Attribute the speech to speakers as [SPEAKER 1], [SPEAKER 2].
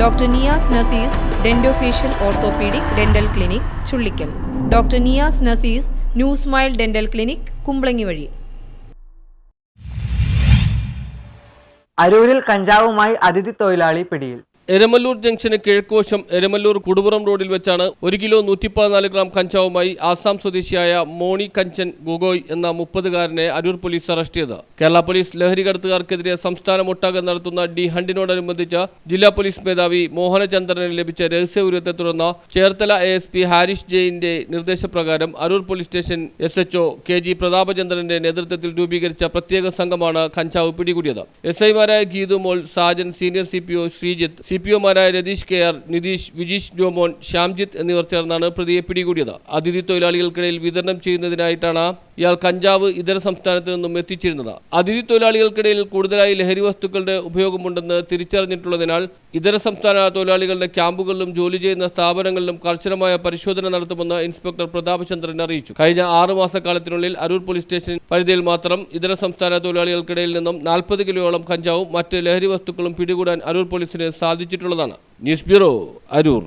[SPEAKER 1] Doctor Niyas Nasees dentofacial orthopaedic dental clinic Chullikkal. Doctor Niyas Nasees new smile dental clinic Kumbalangi വഴി.
[SPEAKER 2] അരൂരിൽ കഞ്ചാവുമായി അതിഥി തൊഴിലാളി പിടിയിൽ.
[SPEAKER 3] എരമല്ലൂർ ജംഗ്ഷന് കിഴക്കുവശം എരമല്ലൂർ കുടുപുറം റോഡിൽ വെച്ചാണ് ഒരു കിലോ നൂറ്റി പതിനാല് ഗ്രാം കഞ്ചാവുമായി ആസാം സ്വദേശിയായ മോണി കഞ്ചൻ ഗൊഗോയ് എന്ന മുപ്പതുകാരനെ അരൂർ പോലീസ് അറസ്റ്റ് ചെയ്തത് കേരള പോലീസ് ലഹരി കടത്തുകാർക്കെതിരെ സംസ്ഥാനമൊട്ടാകെ നടത്തുന്ന ഡി ഹണ്ടിനോടനുബന്ധിച്ച് ജില്ലാ പോലീസ് മേധാവി മോഹനചന്ദ്രന് ലഭിച്ച രഹസ്യവിവരത്തെ തുടർന്ന് Cherthala A S P Harish ജെയിന്റെ നിർദ്ദേശപ്രകാരം Aroor police station S HO K G പ്രതാപചന്ദ്രന്റെ നേതൃത്വത്തിൽ രൂപീകരിച്ച പ്രത്യേക സംഘമാണ് കഞ്ചാവ് പിടികൂടിയത്. എസ് ഐമാരായ Geethumol Sajan senior C P O Sreejith C P ഒമാരായ Ratheesh K R Nitheesh Vijeesh Jomon Shyamjith എന്നിവർ ചേർന്നാണ് പ്രതിയെ പിടികൂടിയത്. അതിഥി തൊഴിലാളികൾക്കിടയിൽ വിതരണം ചെയ്യുന്നതിനായിട്ടാണ് ഇയാൾ കഞ്ചാവ് ഇതര സംസ്ഥാനത്തു നിന്നും എത്തിച്ചിരുന്നത്. അതിഥി തൊഴിലാളികൾക്കിടയിൽ കൂടുതലായി ലഹരി വസ്തുക്കളുടെ ഉപയോഗമുണ്ടെന്ന് തിരിച്ചറിഞ്ഞിട്ടുള്ളതിനാൽ ഇതര സംസ്ഥാന തൊഴിലാളികളുടെ ക്യാമ്പുകളിലും ജോലി ചെയ്യുന്ന സ്ഥാപനങ്ങളിലും കർശനമായ പരിശോധന നടത്തുമെന്ന് ഇൻസ്പെക്ടർ പ്രതാപചന്ദ്രൻ അറിയിച്ചു. കഴിഞ്ഞ ആറു മാസക്കാലത്തിനുള്ളിൽ അരൂർ പോലീസ് സ്റ്റേഷൻ പരിധിയിൽ മാത്രം ഇതര സംസ്ഥാന തൊഴിലാളികൾക്കിടയിൽ നിന്നും നാൽപ്പത് കിലോയോളം കഞ്ചാവും മറ്റ് ലഹരി വസ്തുക്കളും പിടികൂടാൻ അരൂർ പോലീസിന് സാധിച്ചിട്ടുള്ളതാണ്. News bureau Aroor.